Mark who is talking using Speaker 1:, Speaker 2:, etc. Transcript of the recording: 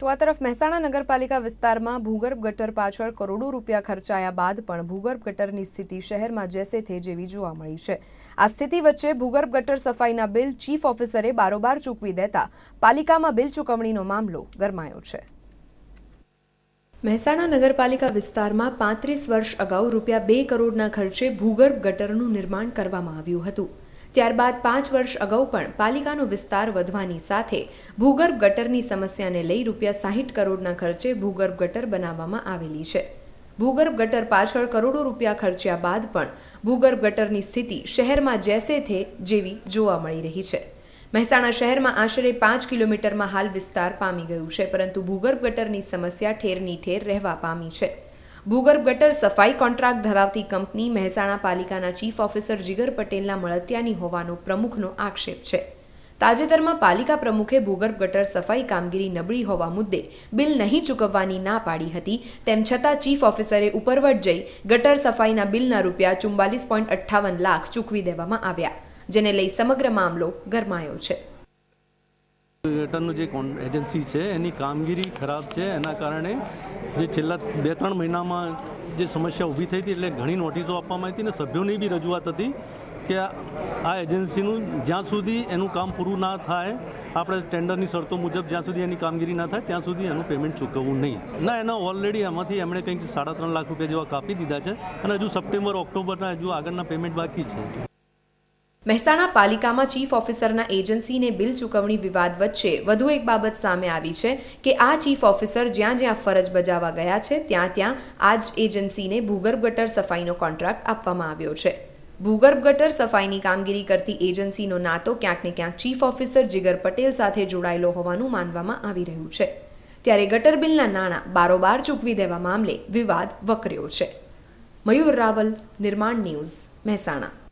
Speaker 1: તો આ તરફ મહેસાણા નગરપાલિકા વિસ્તારમાં ભૂગર્ભ ગટર પાછળ કરોડો રૂપિયા ખર્ચાયા બાદ પણ ભૂગર્ભ ગટરની સ્થિતિ શહેરમાં જેસે થે જેવી જોવા મળી છે. આ સ્થિતિ વચ્ચે ભૂગર્ભ ગટર સફાઈના બિલ ચીફ ઓફિસરે બારોબાર ચૂકવી દેતા પાલિકામાં બિલ ચૂકવણીનો મામલો ગરમાયો છે. મહેસાણા નગરપાલિકા વિસ્તારમાં પાંત્રીસ વર્ષ અગાઉ રૂપિયા બે કરોડના ખર્ચે ભૂગર્ભ ગટરનું નિર્માણ કરવામાં આવ્યું હતું. ત્યારબાદ પાંચ વર્ષ અગાઉ પણ પાલિકાનો વિસ્તાર વધવાની સાથે ભૂગર્ભ ગટરની સમસ્યાને લઈ રૂપિયા સાહીઠ કરોડના ખર્ચે ભૂગર્ભ ગટર બનાવવામાં આવેલી છે. ભૂગર્ભ ગટર પાછળ કરોડો રૂપિયા ખર્ચ્યા બાદ પણ ભૂગર્ભ ગટરની સ્થિતિ શહેરમાં જેસે થે જેવી જોવા મળી રહી છે. મહેસાણા શહેરમાં આશરે પાંચ કિલોમીટરમાં હાલ વિસ્તાર પામી ગયું છે, પરંતુ ભૂગર્ભ ગટરની સમસ્યા ઠેરની ઠેર રહેવા પામી છે. ભૂગર્ભ ગટર સફાઈ કોન્ટ્રાક્ટ ધરાવતી કંપની મહેસાણા પાલિકાના ચીફ ઓફિસર જીગર પટેલના મળતિયાની હોવાનો પ્રમુખનો આક્ષેપ છે. તાજેતરમાં પાલિકા પ્રમુખે ભૂગર્ભ ગટર સફાઈ કામગીરી નબળી હોવા મુદ્દે બિલ નહીં ચૂકવવાની ના પાડી હતી, તેમ છતાં ચીફ ઓફિસરે ઉપરવટ જઈ ગટર સફાઈના બિલના રૂપિયા ચુમ્બાલીસ પોઈન્ટ અઠ્ઠાવન લાખ ચૂકવી દેવામાં આવ્યા, જેને લઈ સમગ્ર મામલો ગરમાયો છે.
Speaker 2: ગટરનું જે એજન્સી છે, એની કામગીરી ખરાબ છે. એના કારણે જે છેલ્લા બે ત્રણ મહિનામાં જે સમસ્યા ઊભી થઈ હતી, એટલે ઘણી નોટિસો આપવામાં આવી હતી ને સભ્યોની બી રજૂઆત હતી કે આ એજન્સીનું જ્યાં સુધી એનું કામ પૂરું ના થાય, આપણે ટેન્ડરની શરતો મુજબ જ્યાં સુધી એની કામગીરી ના થાય, ત્યાં સુધી એનું પેમેન્ટ ચૂકવવું નહીં. ના, એના ઓલરેડી એમાંથી એમણે કંઈક સાડા ત્રણ લાખ રૂપિયા જેવા કાપી દીધા છે અને હજુ સપ્ટેમ્બર, ઓક્ટોબરના હજુ આગળના પેમેન્ટ બાકી છે.
Speaker 1: મહેસાણા પાલિકામાં ચીફ ઓફિસરના એજન્સીને બિલ ચૂકવણી વિવાદ વચ્ચે વધુ એક બાબત સામે આવી છે કે આ ચીફ ઓફિસર જ્યાં જ્યાં ફરજ બજાવવા ગયા છે, ત્યાં ત્યાં આ જ એજન્સીને ભૂગર્ભ ગટર સફાઈનો કોન્ટ્રાક્ટ આપવામાં આવ્યો છે. ભૂગર્ભ ગટર સફાઈની કામગીરી કરતી એજન્સીનો નાતો ક્યાંક ને ક્યાંક ચીફ ઓફિસર જીગર પટેલ સાથે જોડાયેલો હોવાનું માનવામાં આવી રહ્યું છે. ત્યારે ગટર બિલના નાણાં બારોબાર ચૂકવી દેવા મામલે વિવાદ વકર્યો છે. મયુર રાવલ, નિર્માણ ન્યૂઝ, મહેસાણા.